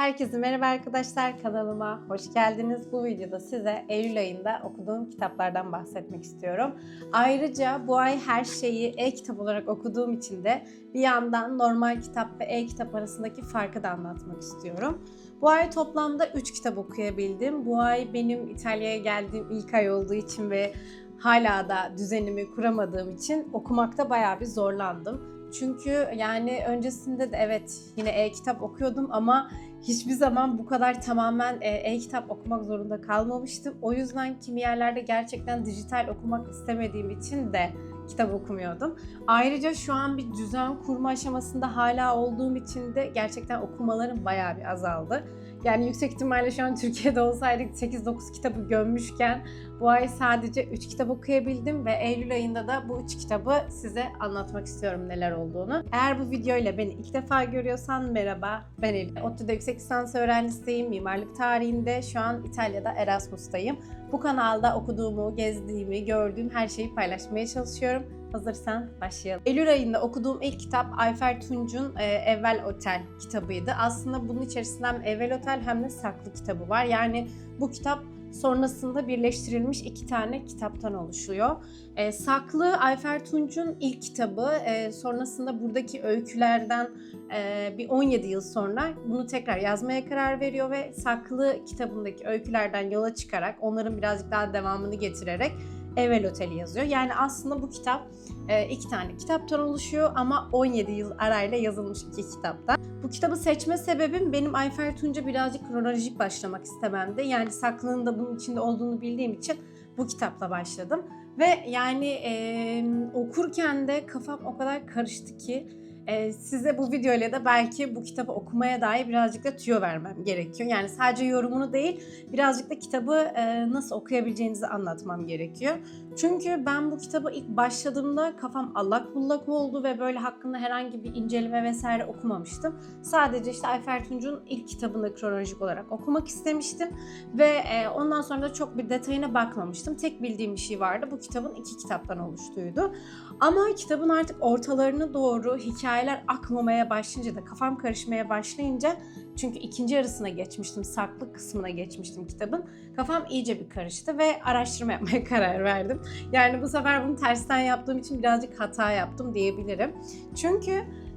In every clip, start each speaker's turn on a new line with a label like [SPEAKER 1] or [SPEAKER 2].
[SPEAKER 1] Herkese merhaba arkadaşlar kanalıma hoş geldiniz. Bu videoda size Eylül ayında okuduğum kitaplardan bahsetmek istiyorum. Ayrıca bu ay her şeyi e-kitap olarak okuduğum için de bir yandan normal kitap ve e-kitap arasındaki farkı da anlatmak istiyorum. Bu ay toplamda 3 kitap okuyabildim. Bu ay benim İtalya'ya geldiğim ilk ay olduğu için ve hala da düzenimi kuramadığım için okumakta bayağı bir zorlandım. Çünkü yani öncesinde de evet yine e-kitap okuyordum ama hiçbir zaman bu kadar tamamen e, e-kitap okumak zorunda kalmamıştım. O yüzden kimi yerlerde gerçekten dijital okumak istemediğim için de kitap okumuyordum. Ayrıca şu an bir düzen kurma aşamasında hala olduğum için de gerçekten okumalarım bayağı bir azaldı. Yani yüksek ihtimalle şu an Türkiye'de olsaydık 8-9 kitabı gömmüşken bu ay sadece 3 kitap okuyabildim ve Eylül ayında da bu 3 kitabı size anlatmak istiyorum neler olduğunu. Eğer bu videoyla beni ilk defa görüyorsan merhaba ben Eylül. ODTÜ'de yüksek lisans öğrencisiyim. Mimarlık tarihinde şu an İtalya'da Erasmus'tayım. Bu kanalda okuduğumu, gezdiğimi, gördüğüm her şeyi paylaşmaya çalışıyorum. Hazırsan başlayalım. Eylül ayında okuduğum ilk kitap Ayfer Tunç'un e, Evvel Otel kitabıydı. Aslında bunun içerisinde hem Evvel Otel hem de Saklı kitabı var. Yani bu kitap sonrasında birleştirilmiş iki tane kitaptan oluşuyor. E, Saklı Ayfer Tunç'un ilk kitabı. E, sonrasında buradaki öykülerden e, bir 17 yıl sonra bunu tekrar yazmaya karar veriyor ve Saklı kitabındaki öykülerden yola çıkarak onların birazcık daha devamını getirerek Evel Oteli yazıyor. Yani aslında bu kitap e, iki tane kitaptan oluşuyor ama 17 yıl arayla yazılmış iki kitaptan. Bu kitabı seçme sebebim benim Ayfer Tunca birazcık kronolojik başlamak istememdi. Yani Saklı'nın da bunun içinde olduğunu bildiğim için bu kitapla başladım. Ve yani e, okurken de kafam o kadar karıştı ki e, size bu videoyla da belki bu kitabı okumaya dair birazcık da tüyo vermem gerekiyor. Yani sadece yorumunu değil birazcık da kitabı e, nasıl okuyabileceğinizi anlatmam gerekiyor. Çünkü ben bu kitabı ilk başladığımda kafam allak bullak oldu ve böyle hakkında herhangi bir inceleme vesaire okumamıştım. Sadece işte Ayfer Tunç'un ilk kitabını kronolojik olarak okumak istemiştim ve e, ondan sonra da çok bir detayına bakmamıştım. Tek bildiğim bir şey vardı. Bu kitabın iki kitaptan oluştuğuydu. Ama kitabın artık ortalarına doğru hikayeler akmamaya başlayınca da kafam karışmaya başlayınca çünkü ikinci yarısına geçmiştim, saklı kısmına geçmiştim kitabın. Kafam iyice bir karıştı ve araştırma yapmaya karar verdim. Yani bu sefer bunu tersten yaptığım için birazcık hata yaptım diyebilirim. Çünkü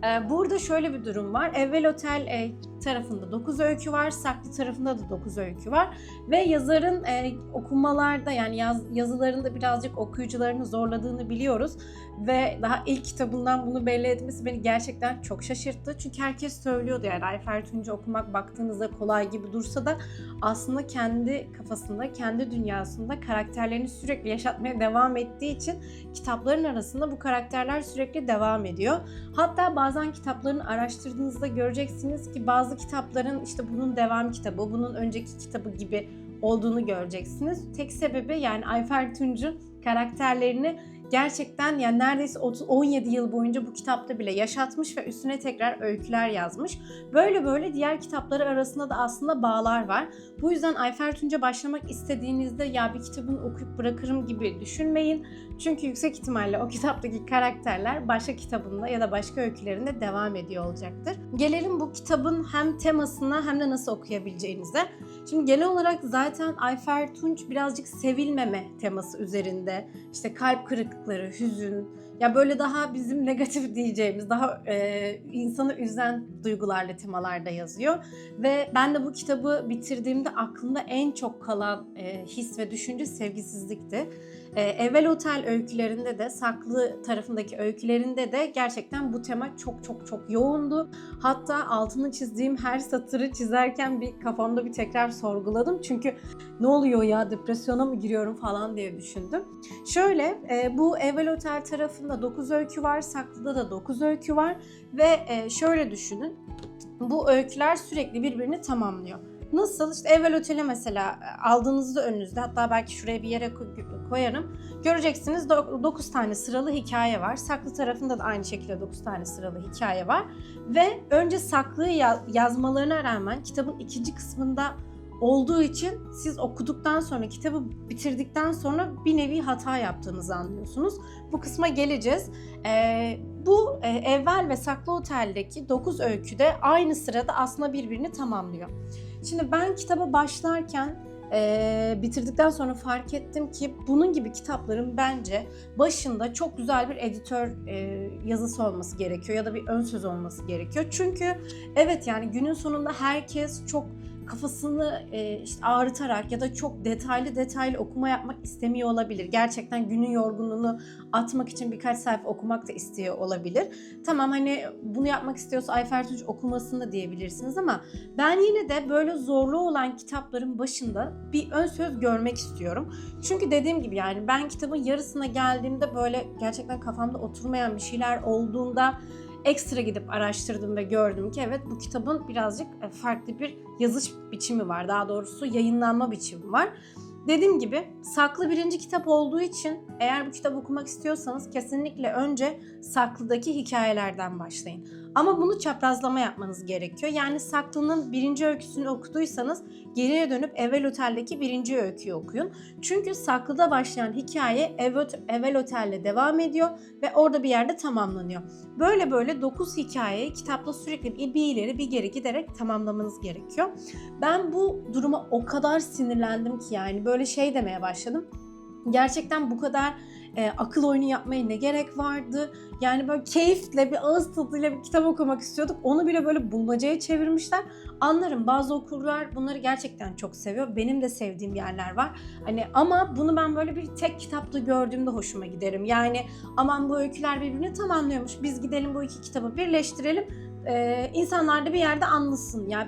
[SPEAKER 1] e, burada şöyle bir durum var. Evvel Otel e, tarafında 9 öykü var, Saklı tarafında da 9 öykü var. Ve yazarın e, okumalarda yani yaz, yazılarında birazcık okuyucularını zorladığını biliyoruz. Ve daha ilk kitabından bunu belli etmesi beni gerçekten çok şaşırttı. Çünkü herkes söylüyordu yani Ayfer Tunç'u okumak baktığınızda kolay gibi dursa da aslında kendi kafasında, kendi dünyasında karakterlerini sürekli yaşatmaya devam ettiği için kitapların arasında bu karakterler sürekli devam ediyor. Hatta bazen kitaplarını araştırdığınızda göreceksiniz ki bazı kitapların işte bunun devam kitabı, bunun önceki kitabı gibi olduğunu göreceksiniz. Tek sebebi yani Ayfer Tunç'un karakterlerini gerçekten yani neredeyse 30, 17 yıl boyunca bu kitapta bile yaşatmış ve üstüne tekrar öyküler yazmış. Böyle böyle diğer kitapları arasında da aslında bağlar var. Bu yüzden Ayfer Tunç'a başlamak istediğinizde ya bir kitabını okuyup bırakırım gibi düşünmeyin. Çünkü yüksek ihtimalle o kitaptaki karakterler başka kitabında ya da başka öykülerinde devam ediyor olacaktır. Gelelim bu kitabın hem temasına hem de nasıl okuyabileceğinize. Şimdi genel olarak zaten Ayfer Tunç birazcık sevilmeme teması üzerinde. İşte kalp kırıklıkları, hüzün, ya böyle daha bizim negatif diyeceğimiz, daha e, insanı üzen duygularla temalarda yazıyor. Ve ben de bu kitabı bitirdiğimde aklımda en çok kalan e, his ve düşünce sevgisizlikti. E, Evvel Otel öykülerinde de, Saklı tarafındaki öykülerinde de gerçekten bu tema çok çok çok yoğundu. Hatta altını çizdiğim her satırı çizerken bir kafamda bir tekrar sorguladım. Çünkü ne oluyor ya depresyona mı giriyorum falan diye düşündüm. Şöyle e, bu Evvel Otel tarafında 9 öykü var, Saklı'da da 9 öykü var ve e, şöyle düşünün. Bu öyküler sürekli birbirini tamamlıyor. Nasıl? İşte Evvel Otel'i mesela aldığınızda önünüzde hatta belki şuraya bir yere koyarım. Göreceksiniz 9 tane sıralı hikaye var. Saklı tarafında da aynı şekilde 9 tane sıralı hikaye var. Ve önce saklıyı yazmalarına rağmen kitabın ikinci kısmında olduğu için siz okuduktan sonra, kitabı bitirdikten sonra bir nevi hata yaptığınızı anlıyorsunuz. Bu kısma geleceğiz. Ee, bu e, Evvel ve Saklı Otel'deki 9 öykü de aynı sırada aslında birbirini tamamlıyor. Şimdi ben kitaba başlarken e, bitirdikten sonra fark ettim ki bunun gibi kitapların bence başında çok güzel bir editör e, yazısı olması gerekiyor ya da bir ön söz olması gerekiyor. Çünkü evet yani günün sonunda herkes çok kafasını e, işte ağrıtarak ya da çok detaylı detaylı okuma yapmak istemiyor olabilir. Gerçekten günün yorgunluğunu atmak için birkaç sayfa okumak da istiyor olabilir. Tamam hani bunu yapmak istiyorsa Ayfer Tunç okumasını da diyebilirsiniz ama ben yine de böyle zorlu olan kitapların başında bir ön söz görmek istiyorum. Çünkü dediğim gibi yani ben kitabın yarısına geldiğimde böyle gerçekten kafamda oturmayan bir şeyler olduğunda ekstra gidip araştırdım ve gördüm ki evet bu kitabın birazcık e, farklı bir yazış biçimi var. Daha doğrusu yayınlanma biçimi var. Dediğim gibi saklı birinci kitap olduğu için eğer bu kitabı okumak istiyorsanız kesinlikle önce saklıdaki hikayelerden başlayın. Ama bunu çaprazlama yapmanız gerekiyor. Yani Saklı'nın birinci öyküsünü okuduysanız geriye dönüp Evel Otel'deki birinci öyküyü okuyun. Çünkü Saklı'da başlayan hikaye Evel Otel'le devam ediyor ve orada bir yerde tamamlanıyor. Böyle böyle 9 hikayeyi kitapta sürekli bir ileri bir geri giderek tamamlamanız gerekiyor. Ben bu duruma o kadar sinirlendim ki yani böyle şey demeye başladım. Gerçekten bu kadar e, akıl oyunu yapmaya ne gerek vardı? Yani böyle keyifle bir ağız tadıyla bir kitap okumak istiyorduk. Onu bile böyle bulmacaya çevirmişler. Anlarım bazı okurlar bunları gerçekten çok seviyor. Benim de sevdiğim yerler var. Hani ama bunu ben böyle bir tek kitapta gördüğümde hoşuma giderim. Yani aman bu öyküler birbirini tamamlıyormuş. Biz gidelim bu iki kitabı birleştirelim. Ee, insanlar da bir yerde anlasın. Yani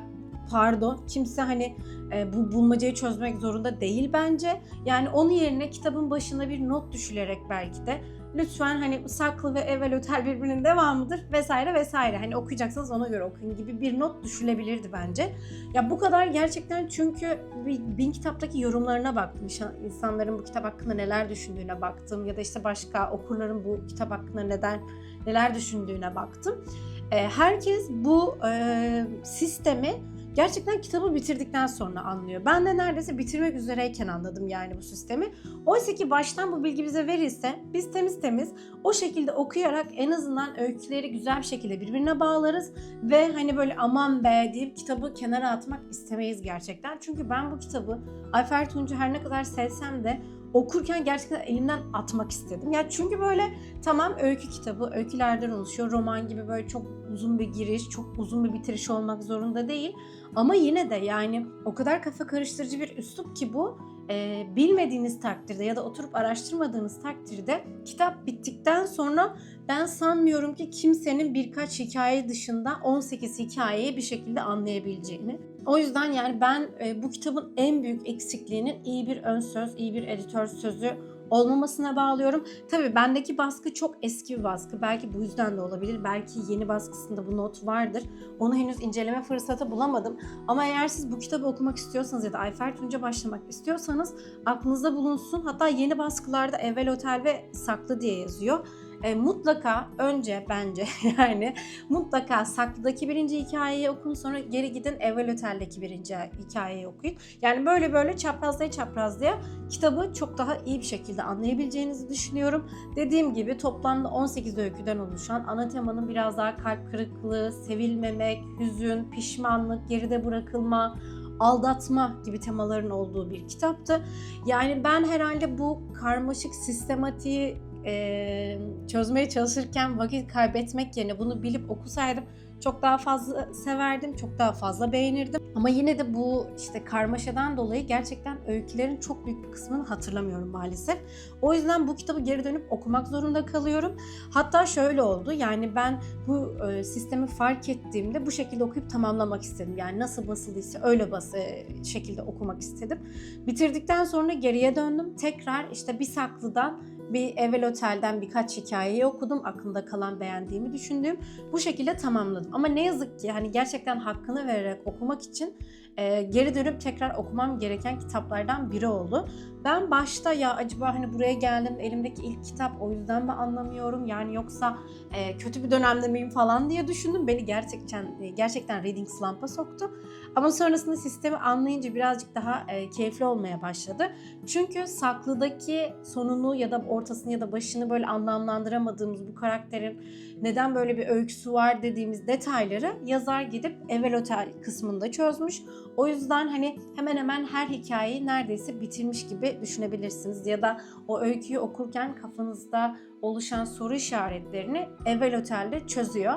[SPEAKER 1] pardon kimse hani e, bu bulmacayı çözmek zorunda değil bence. Yani onun yerine kitabın başına bir not düşülerek belki de lütfen hani saklı ve evvel ötel birbirinin devamıdır vesaire vesaire. Hani okuyacaksanız ona göre okuyun gibi bir not düşülebilirdi bence. Ya bu kadar gerçekten çünkü bin kitaptaki yorumlarına baktım. insanların bu kitap hakkında neler düşündüğüne baktım ya da işte başka okurların bu kitap hakkında neden neler düşündüğüne baktım. E, herkes bu e, sistemi gerçekten kitabı bitirdikten sonra anlıyor. Ben de neredeyse bitirmek üzereyken anladım yani bu sistemi. Oysa ki baştan bu bilgi bize verilse biz temiz temiz o şekilde okuyarak en azından öyküleri güzel bir şekilde birbirine bağlarız ve hani böyle aman be deyip kitabı kenara atmak istemeyiz gerçekten. Çünkü ben bu kitabı Ayfer Tuncu her ne kadar sevsem de okurken gerçekten elimden atmak istedim. Ya çünkü böyle tamam öykü kitabı, öykülerden oluşuyor. Roman gibi böyle çok uzun bir giriş, çok uzun bir bitiriş olmak zorunda değil. Ama yine de yani o kadar kafa karıştırıcı bir üslup ki bu. E, bilmediğiniz takdirde ya da oturup araştırmadığınız takdirde kitap bittikten sonra ben sanmıyorum ki kimsenin birkaç hikaye dışında 18 hikayeyi bir şekilde anlayabileceğini. O yüzden yani ben e, bu kitabın en büyük eksikliğinin iyi bir ön söz, iyi bir editör sözü olmamasına bağlıyorum. Tabii bendeki baskı çok eski bir baskı. Belki bu yüzden de olabilir. Belki yeni baskısında bu not vardır. Onu henüz inceleme fırsatı bulamadım. Ama eğer siz bu kitabı okumak istiyorsanız ya da Ayfer Tunç'a başlamak istiyorsanız aklınızda bulunsun. Hatta yeni baskılarda Evvel Otel ve Saklı diye yazıyor e, mutlaka önce bence yani mutlaka saklıdaki birinci hikayeyi okun sonra geri gidin Evvel Otel'deki birinci hikayeyi okuyun. Yani böyle böyle çaprazlaya çaprazlaya kitabı çok daha iyi bir şekilde anlayabileceğinizi düşünüyorum. Dediğim gibi toplamda 18 öyküden oluşan ana temanın biraz daha kalp kırıklığı, sevilmemek, hüzün, pişmanlık, geride bırakılma, aldatma gibi temaların olduğu bir kitaptı. Yani ben herhalde bu karmaşık sistematiği e, çözmeye çalışırken vakit kaybetmek yerine bunu bilip okusaydım çok daha fazla severdim, çok daha fazla beğenirdim. Ama yine de bu işte karmaşadan dolayı gerçekten öykülerin çok büyük bir kısmını hatırlamıyorum maalesef. O yüzden bu kitabı geri dönüp okumak zorunda kalıyorum. Hatta şöyle oldu yani ben bu e, sistemi fark ettiğimde bu şekilde okuyup tamamlamak istedim. Yani nasıl basıldıysa öyle bası şekilde okumak istedim. Bitirdikten sonra geriye döndüm. Tekrar işte bir saklıdan bir Evel Otel'den birkaç hikayeyi okudum. Aklımda kalan beğendiğimi düşündüğüm. Bu şekilde tamamladım. Ama ne yazık ki hani gerçekten hakkını vererek okumak için e, geri dönüp tekrar okumam gereken kitaplardan biri oldu. Ben başta ya acaba hani buraya geldim elimdeki ilk kitap o yüzden mi anlamıyorum yani yoksa e, kötü bir dönemde miyim falan diye düşündüm. Beni gerçekten e, gerçekten reading slump'a soktu. Ama sonrasında sistemi anlayınca birazcık daha e, keyifli olmaya başladı. Çünkü saklıdaki sonunu ya da ortasını ya da başını böyle anlamlandıramadığımız bu karakterin neden böyle bir öyküsü var dediğimiz detayları yazar gidip Evel Otel kısmında çözmüş. O yüzden hani hemen hemen her hikayeyi neredeyse bitirmiş gibi düşünebilirsiniz. Ya da o öyküyü okurken kafanızda oluşan soru işaretlerini Evel Otel'de çözüyor.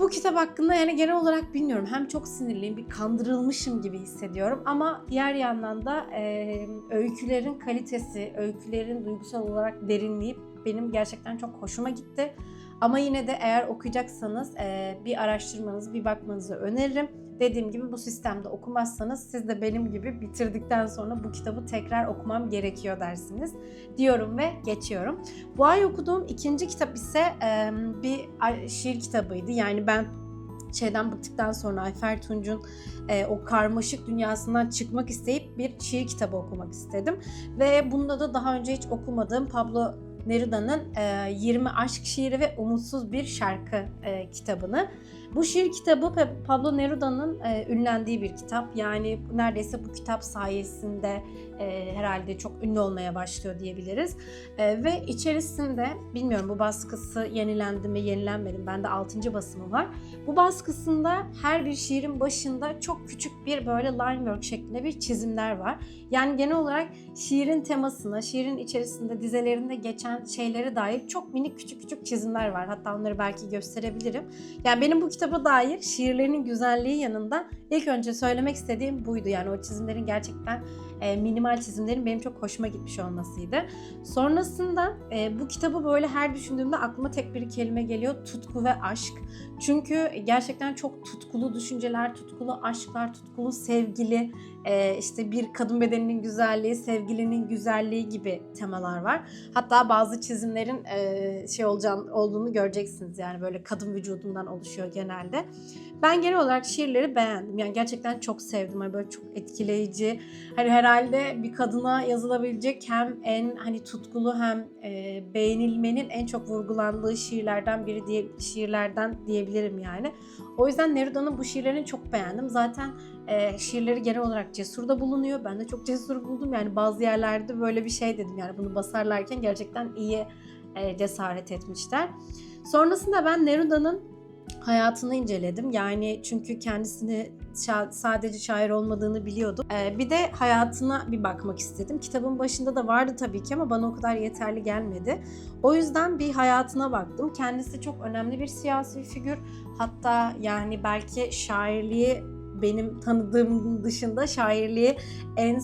[SPEAKER 1] Bu kitap hakkında yani genel olarak bilmiyorum. Hem çok sinirliyim, bir kandırılmışım gibi hissediyorum. Ama diğer yandan da e, öykülerin kalitesi, öykülerin duygusal olarak derinliği benim gerçekten çok hoşuma gitti. Ama yine de eğer okuyacaksanız e, bir araştırmanızı, bir bakmanızı öneririm. Dediğim gibi bu sistemde okumazsanız siz de benim gibi bitirdikten sonra bu kitabı tekrar okumam gerekiyor dersiniz diyorum ve geçiyorum. Bu ay okuduğum ikinci kitap ise bir şiir kitabıydı. Yani ben şeyden bıktıktan sonra Ayfer Tunç'un e, o karmaşık dünyasından çıkmak isteyip bir şiir kitabı okumak istedim. Ve bunda da daha önce hiç okumadığım Pablo Neruda'nın e, 20 aşk şiiri ve umutsuz bir şarkı e, kitabını. Bu şiir kitabı Pablo Neruda'nın e, ünlendiği bir kitap. Yani neredeyse bu kitap sayesinde e, herhalde çok ünlü olmaya başlıyor diyebiliriz. E, ve içerisinde bilmiyorum bu baskısı yenilendi mi yenilenmedi mi bende 6. basımı var. Bu baskısında her bir şiirin başında çok küçük bir böyle line work şeklinde bir çizimler var. Yani genel olarak şiirin temasına, şiirin içerisinde dizelerinde geçen şeylere dair çok minik küçük küçük çizimler var. Hatta onları belki gösterebilirim. Yani benim bu kitaba dair şiirlerinin güzelliği yanında ilk önce söylemek istediğim buydu. Yani o çizimlerin gerçekten e, minimal çizimlerin benim çok hoşuma gitmiş olmasıydı. Sonrasında e, bu kitabı böyle her düşündüğümde aklıma tek bir kelime geliyor. Tutku ve aşk. Çünkü gerçekten çok tutkulu düşünceler, tutkulu aşklar, tutkulu sevgili, e, işte bir kadın bedeninin güzelliği, sevgilinin güzelliği gibi temalar var. Hatta bazı çizimlerin e, şey olacağını, olduğunu göreceksiniz. Yani böyle kadın vücudundan oluşuyor genelde. Ben genel olarak şiirleri beğendim. Yani gerçekten çok sevdim. Hani böyle çok etkileyici. Hani herhalde bir kadına yazılabilecek hem en hani tutkulu hem e, beğenilmenin en çok vurgulandığı şiirlerden biri diye şiirlerden diyebilirim yani. O yüzden Neruda'nın bu şiirlerini çok beğendim. Zaten e, şiirleri genel olarak cesur da bulunuyor. Ben de çok cesur buldum. Yani bazı yerlerde böyle bir şey dedim. Yani bunu basarlarken gerçekten iyi e, cesaret etmişler. Sonrasında ben Neruda'nın hayatını inceledim. Yani çünkü kendisini sadece şair olmadığını biliyordum. Ee, bir de hayatına bir bakmak istedim. Kitabın başında da vardı tabii ki ama bana o kadar yeterli gelmedi. O yüzden bir hayatına baktım. Kendisi çok önemli bir siyasi figür. Hatta yani belki şairliği benim tanıdığım dışında şairliği en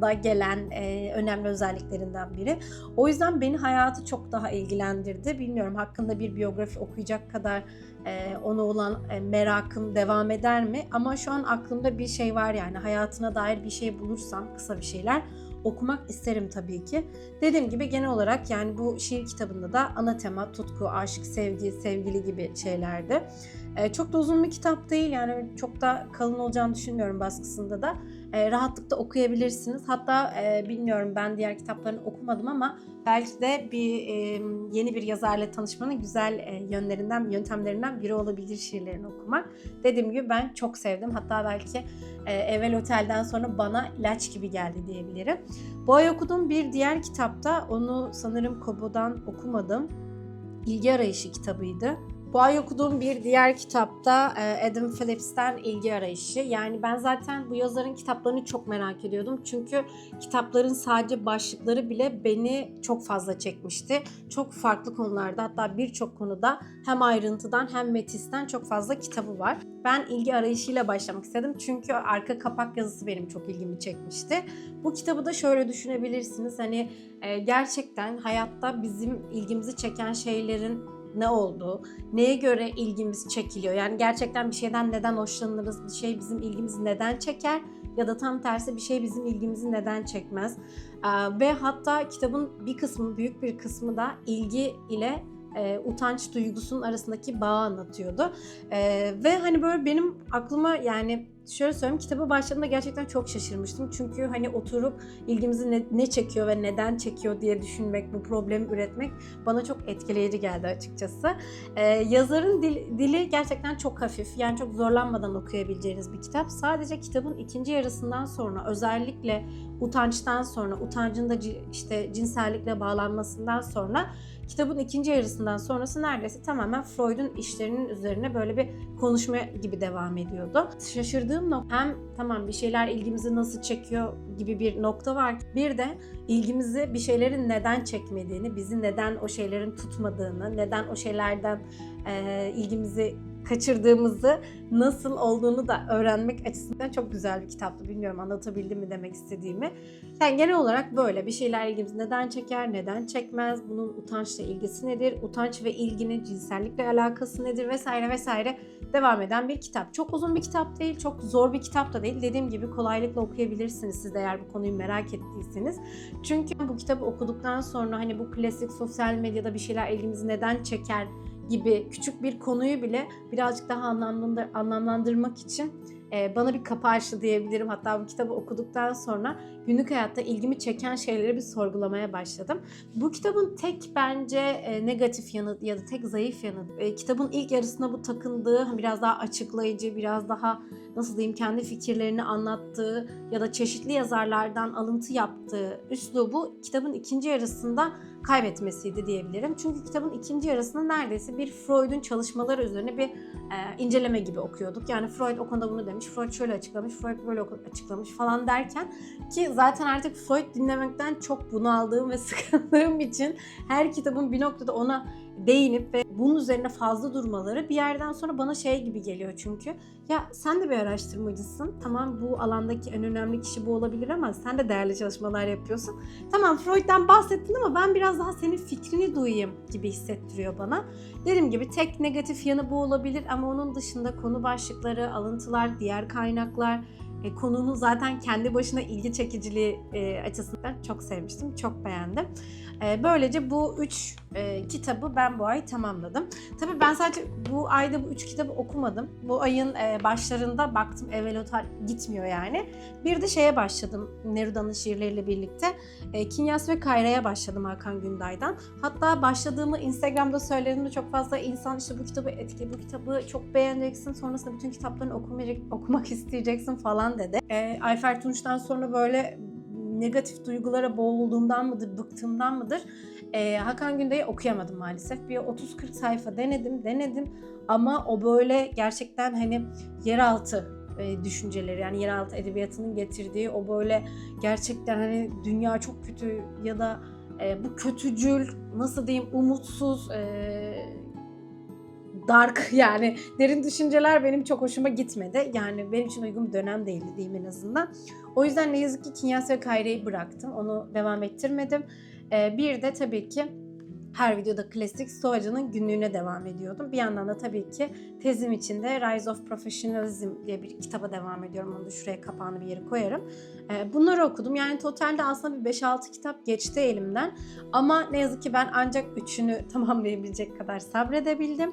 [SPEAKER 1] sonda gelen e, önemli özelliklerinden biri. O yüzden beni hayatı çok daha ilgilendirdi. Bilmiyorum hakkında bir biyografi okuyacak kadar e, ona olan e, merakım devam eder mi? Ama şu an aklımda bir şey var yani hayatına dair bir şey bulursam kısa bir şeyler okumak isterim tabii ki. Dediğim gibi genel olarak yani bu şiir kitabında da ana tema tutku, aşk, sevgi, sevgili gibi şeylerdi. E, çok da uzun bir kitap değil yani çok da kalın olacağını düşünmüyorum baskısında da. E, rahatlıkla okuyabilirsiniz. Hatta e, bilmiyorum ben diğer kitaplarını okumadım ama belki de bir yeni bir yazarla tanışmanın güzel e, yönlerinden, yöntemlerinden biri olabilir şiirlerini okumak. Dediğim gibi ben çok sevdim. Hatta belki e, Evel Otel'den sonra bana ilaç gibi geldi diyebilirim. Bu ay okuduğum bir diğer kitapta onu sanırım Kobo'dan okumadım. İlgi Arayışı kitabıydı. Bu ay okuduğum bir diğer kitapta e, Adam Phillips'ten ilgi arayışı. Yani ben zaten bu yazarın kitaplarını çok merak ediyordum. Çünkü kitapların sadece başlıkları bile beni çok fazla çekmişti. Çok farklı konularda hatta birçok konuda hem ayrıntıdan hem metisten çok fazla kitabı var. Ben ilgi arayışıyla başlamak istedim. Çünkü arka kapak yazısı benim çok ilgimi çekmişti. Bu kitabı da şöyle düşünebilirsiniz. Hani e, gerçekten hayatta bizim ilgimizi çeken şeylerin ne olduğu, neye göre ilgimiz çekiliyor. Yani gerçekten bir şeyden neden hoşlanırız, bir şey bizim ilgimizi neden çeker ya da tam tersi bir şey bizim ilgimizi neden çekmez. Ve hatta kitabın bir kısmı, büyük bir kısmı da ilgi ile e, utanç duygusunun arasındaki bağı anlatıyordu. E, ve hani böyle benim aklıma yani şöyle söyleyeyim kitabı başladığımda gerçekten çok şaşırmıştım. Çünkü hani oturup ilgimizi ne, ne çekiyor ve neden çekiyor diye düşünmek, bu problemi üretmek bana çok etkileyici geldi açıkçası. E, yazarın dil, dili gerçekten çok hafif. Yani çok zorlanmadan okuyabileceğiniz bir kitap. Sadece kitabın ikinci yarısından sonra özellikle utançtan sonra, utancın da işte cinsellikle bağlanmasından sonra kitabın ikinci yarısından sonrası neredeyse tamamen Freud'un işlerinin üzerine böyle bir konuşma gibi devam ediyordu. Şaşırdığım nokta hem tamam bir şeyler ilgimizi nasıl çekiyor gibi bir nokta var. Bir de ilgimizi bir şeylerin neden çekmediğini, bizi neden o şeylerin tutmadığını, neden o şeylerden e, ilgimizi kaçırdığımızı nasıl olduğunu da öğrenmek açısından çok güzel bir kitaptı. Bilmiyorum anlatabildim mi demek istediğimi. Yani genel olarak böyle bir şeyler ilgimizi neden çeker, neden çekmez, bunun utançla ilgisi nedir, utanç ve ilginin cinsellikle alakası nedir vesaire vesaire devam eden bir kitap. Çok uzun bir kitap değil, çok zor bir kitap da değil. Dediğim gibi kolaylıkla okuyabilirsiniz siz de eğer bu konuyu merak ettiyseniz. Çünkü bu kitabı okuduktan sonra hani bu klasik sosyal medyada bir şeyler ilgimizi neden çeker gibi küçük bir konuyu bile birazcık daha anlamlandır, anlamlandırmak için e, bana bir kapı açtı diyebilirim. Hatta bu kitabı okuduktan sonra günlük hayatta ilgimi çeken şeyleri bir sorgulamaya başladım. Bu kitabın tek bence e, negatif yanı ya da tek zayıf yanı e, kitabın ilk yarısında bu takındığı biraz daha açıklayıcı, biraz daha nasıl diyeyim kendi fikirlerini anlattığı ya da çeşitli yazarlardan alıntı yaptığı üslubu kitabın ikinci yarısında kaybetmesiydi diyebilirim. Çünkü kitabın ikinci yarısında neredeyse bir Freud'un çalışmaları üzerine bir e, inceleme gibi okuyorduk. Yani Freud o konuda bunu demiş, Freud şöyle açıklamış, Freud böyle açıklamış falan derken ki zaten artık Freud dinlemekten çok bunaldığım ve sıkıldığım için her kitabın bir noktada ona değinip ve bunun üzerine fazla durmaları bir yerden sonra bana şey gibi geliyor çünkü. Ya sen de bir araştırmacısın. Tamam bu alandaki en önemli kişi bu olabilir ama sen de değerli çalışmalar yapıyorsun. Tamam Freud'dan bahsettin ama ben biraz daha senin fikrini duyayım gibi hissettiriyor bana. Dediğim gibi tek negatif yanı bu olabilir ama onun dışında konu başlıkları, alıntılar, diğer kaynaklar, e, konunun zaten kendi başına ilgi çekiciliği e, açısından çok sevmiştim, çok beğendim. E, böylece bu üç e, kitabı ben bu ay tamamladım. Tabii ben sadece bu ayda bu üç kitabı okumadım. Bu ayın e, başlarında baktım Evelotar gitmiyor yani. Bir de şeye başladım Neruda'nın şiirleriyle birlikte. E, Kinyas ve Kayra'ya başladım Hakan Günday'dan. Hatta başladığımı Instagram'da söylediğimde çok fazla insan işte bu kitabı etkili, bu kitabı çok beğeneceksin. Sonrasında bütün kitaplarını okumak isteyeceksin falan dedi. E, Ayfer Tunç'tan sonra böyle negatif duygulara boğulduğumdan mıdır, bıktığımdan mıdır? E, Hakan Günday'ı okuyamadım maalesef. Bir 30-40 sayfa denedim, denedim ama o böyle gerçekten hani yeraltı e, düşünceleri yani yeraltı edebiyatının getirdiği o böyle gerçekten hani dünya çok kötü ya da e, bu kötücül nasıl diyeyim umutsuz e, dark yani derin düşünceler benim çok hoşuma gitmedi. Yani benim için uygun bir dönem değildi diyeyim en azından. O yüzden ne yazık ki Kinyas ve Kayre'yi bıraktım. Onu devam ettirmedim. Ee, bir de tabii ki her videoda klasik Stoacı'nın günlüğüne devam ediyordum. Bir yandan da tabii ki tezim içinde Rise of Professionalism diye bir kitaba devam ediyorum. Onu da şuraya kapağını bir yere koyarım. Ee, bunları okudum. Yani totalde aslında bir 5-6 kitap geçti elimden. Ama ne yazık ki ben ancak üçünü tamamlayabilecek kadar sabredebildim.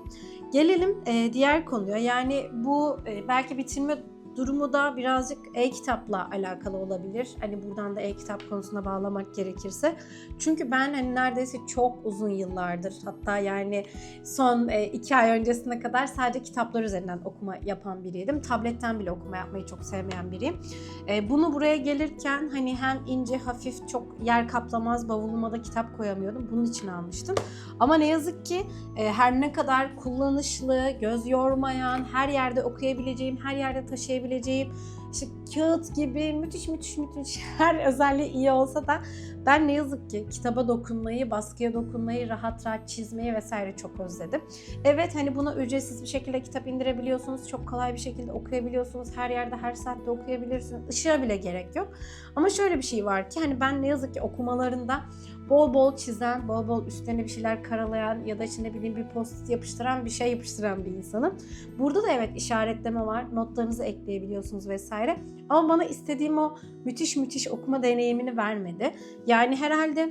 [SPEAKER 1] Gelelim e, diğer konuya. Yani bu e, belki bitirme durumu da birazcık e-kitapla alakalı olabilir. Hani buradan da e-kitap konusuna bağlamak gerekirse. Çünkü ben hani neredeyse çok uzun yıllardır hatta yani son e, iki ay öncesine kadar sadece kitaplar üzerinden okuma yapan biriydim. Tabletten bile okuma yapmayı çok sevmeyen biriyim. E, bunu buraya gelirken hani hem ince hafif çok yer kaplamaz bavuluma da kitap koyamıyordum. Bunun için almıştım. Ama ne yazık ki e, her ne kadar kullanışlı, göz yormayan, her yerde okuyabileceğim, her yerde taşıyabileceğim kullanabileceğim işte kağıt gibi müthiş müthiş müthiş her özelliği iyi olsa da ben ne yazık ki kitaba dokunmayı, baskıya dokunmayı, rahat rahat çizmeyi vesaire çok özledim. Evet hani buna ücretsiz bir şekilde kitap indirebiliyorsunuz. Çok kolay bir şekilde okuyabiliyorsunuz. Her yerde her saatte okuyabilirsiniz. Işığa bile gerek yok. Ama şöyle bir şey var ki hani ben ne yazık ki okumalarında bol bol çizen, bol bol üstlerine bir şeyler karalayan ya da işte ne bileyim bir post yapıştıran bir şey yapıştıran bir insanım. Burada da evet işaretleme var. Notlarınızı ekleyebiliyorsunuz vesaire. Ama bana istediğim o müthiş müthiş okuma deneyimini vermedi. Yani herhalde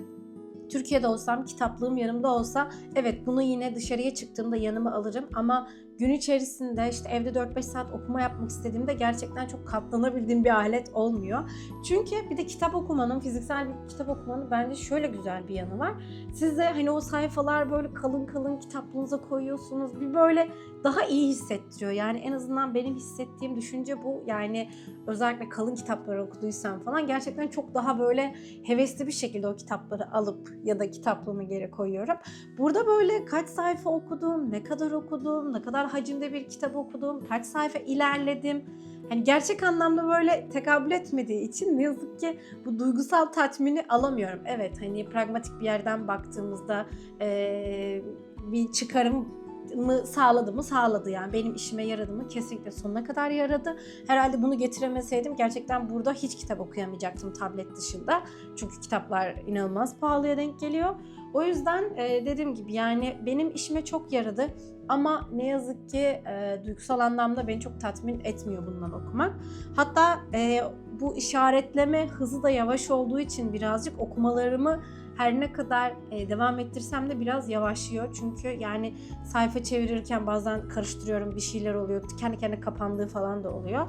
[SPEAKER 1] Türkiye'de olsam, kitaplığım yanımda olsa evet bunu yine dışarıya çıktığımda yanıma alırım ama gün içerisinde işte evde 4-5 saat okuma yapmak istediğimde gerçekten çok katlanabildiğim bir alet olmuyor. Çünkü bir de kitap okumanın, fiziksel bir kitap okumanın bence şöyle güzel bir yanı var. Siz de hani o sayfalar böyle kalın kalın kitaplığınıza koyuyorsunuz. Bir böyle daha iyi hissettiriyor. Yani en azından benim hissettiğim düşünce bu. Yani özellikle kalın kitapları okuduysam falan gerçekten çok daha böyle hevesli bir şekilde o kitapları alıp ya da kitaplığımı geri koyuyorum. Burada böyle kaç sayfa okudum, ne kadar okudum, ne kadar hacimde bir kitap okudum, kaç sayfa ilerledim. Hani gerçek anlamda böyle tekabül etmediği için ne yazık ki bu duygusal tatmini alamıyorum. Evet hani pragmatik bir yerden baktığımızda eee, bir çıkarım mı sağladı mı sağladı yani benim işime yaradı mı kesinlikle sonuna kadar yaradı. Herhalde bunu getiremeseydim gerçekten burada hiç kitap okuyamayacaktım tablet dışında. Çünkü kitaplar inanılmaz pahalıya denk geliyor. O yüzden e, dediğim gibi yani benim işime çok yaradı. Ama ne yazık ki e, duygusal anlamda beni çok tatmin etmiyor bundan okumak. Hatta e, bu işaretleme hızı da yavaş olduğu için birazcık okumalarımı her ne kadar e, devam ettirsem de biraz yavaşlıyor. Çünkü yani sayfa çevirirken bazen karıştırıyorum bir şeyler oluyor. Kendi kendine kapandığı falan da oluyor.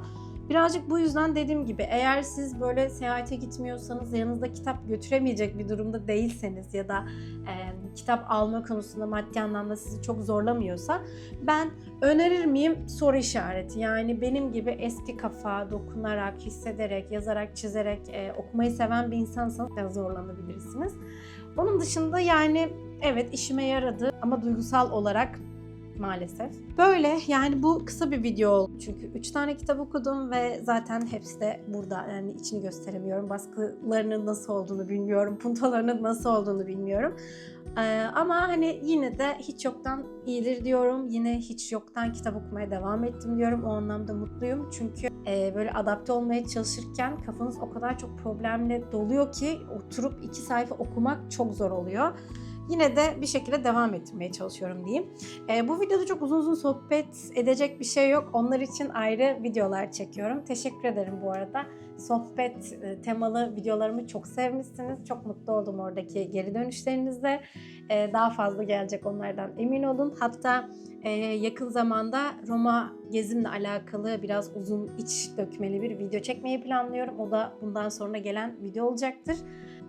[SPEAKER 1] Birazcık bu yüzden dediğim gibi eğer siz böyle seyahate gitmiyorsanız yanınızda kitap götüremeyecek bir durumda değilseniz ya da e, kitap alma konusunda maddi anlamda sizi çok zorlamıyorsa ben önerir miyim soru işareti. Yani benim gibi eski kafa, dokunarak, hissederek, yazarak, çizerek e, okumayı seven bir insansanız biraz zorlanabilirsiniz. Onun dışında yani evet işime yaradı ama duygusal olarak maalesef. Böyle yani bu kısa bir video oldu. Çünkü 3 tane kitap okudum ve zaten hepsi de burada. Yani içini gösteremiyorum. Baskılarının nasıl olduğunu bilmiyorum. Puntolarının nasıl olduğunu bilmiyorum. Ee, ama hani yine de hiç yoktan iyidir diyorum. Yine hiç yoktan kitap okumaya devam ettim diyorum. O anlamda mutluyum. Çünkü e, böyle adapte olmaya çalışırken kafanız o kadar çok problemle doluyor ki oturup iki sayfa okumak çok zor oluyor. Yine de bir şekilde devam ettirmeye çalışıyorum diyeyim. E, bu videoda çok uzun uzun sohbet edecek bir şey yok. Onlar için ayrı videolar çekiyorum. Teşekkür ederim bu arada. Sohbet e, temalı videolarımı çok sevmişsiniz. Çok mutlu oldum oradaki geri dönüşlerinizde. E, daha fazla gelecek onlardan emin olun. Hatta e, yakın zamanda Roma gezimle alakalı biraz uzun iç dökmeli bir video çekmeyi planlıyorum. O da bundan sonra gelen video olacaktır.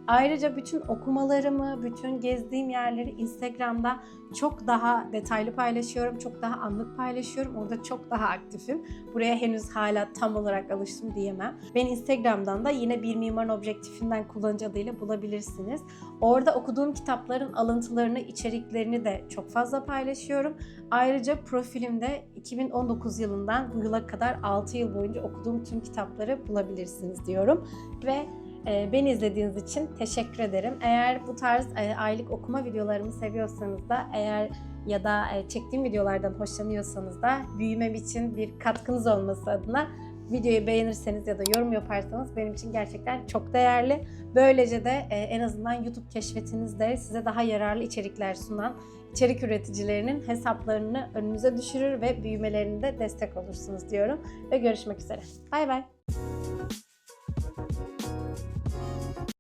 [SPEAKER 1] Ayrıca bütün okumalarımı, bütün gezdiğim yerleri Instagram'da çok daha detaylı paylaşıyorum, çok daha anlık paylaşıyorum. Orada çok daha aktifim. Buraya henüz hala tam olarak alıştım diyemem. Beni Instagram'dan da yine bir mimarın objektifinden kullanıcı adıyla bulabilirsiniz. Orada okuduğum kitapların alıntılarını, içeriklerini de çok fazla paylaşıyorum. Ayrıca profilimde 2019 yılından bu yıla kadar 6 yıl boyunca okuduğum tüm kitapları bulabilirsiniz diyorum. Ve Beni izlediğiniz için teşekkür ederim. Eğer bu tarz e, aylık okuma videolarımı seviyorsanız da eğer ya da e, çektiğim videolardan hoşlanıyorsanız da büyümem için bir katkınız olması adına videoyu beğenirseniz ya da yorum yaparsanız benim için gerçekten çok değerli. Böylece de en azından YouTube keşfetinizde size daha yararlı içerikler sunan içerik üreticilerinin hesaplarını önünüze düşürür ve büyümelerinde destek olursunuz diyorum. Ve görüşmek üzere. Bay bay.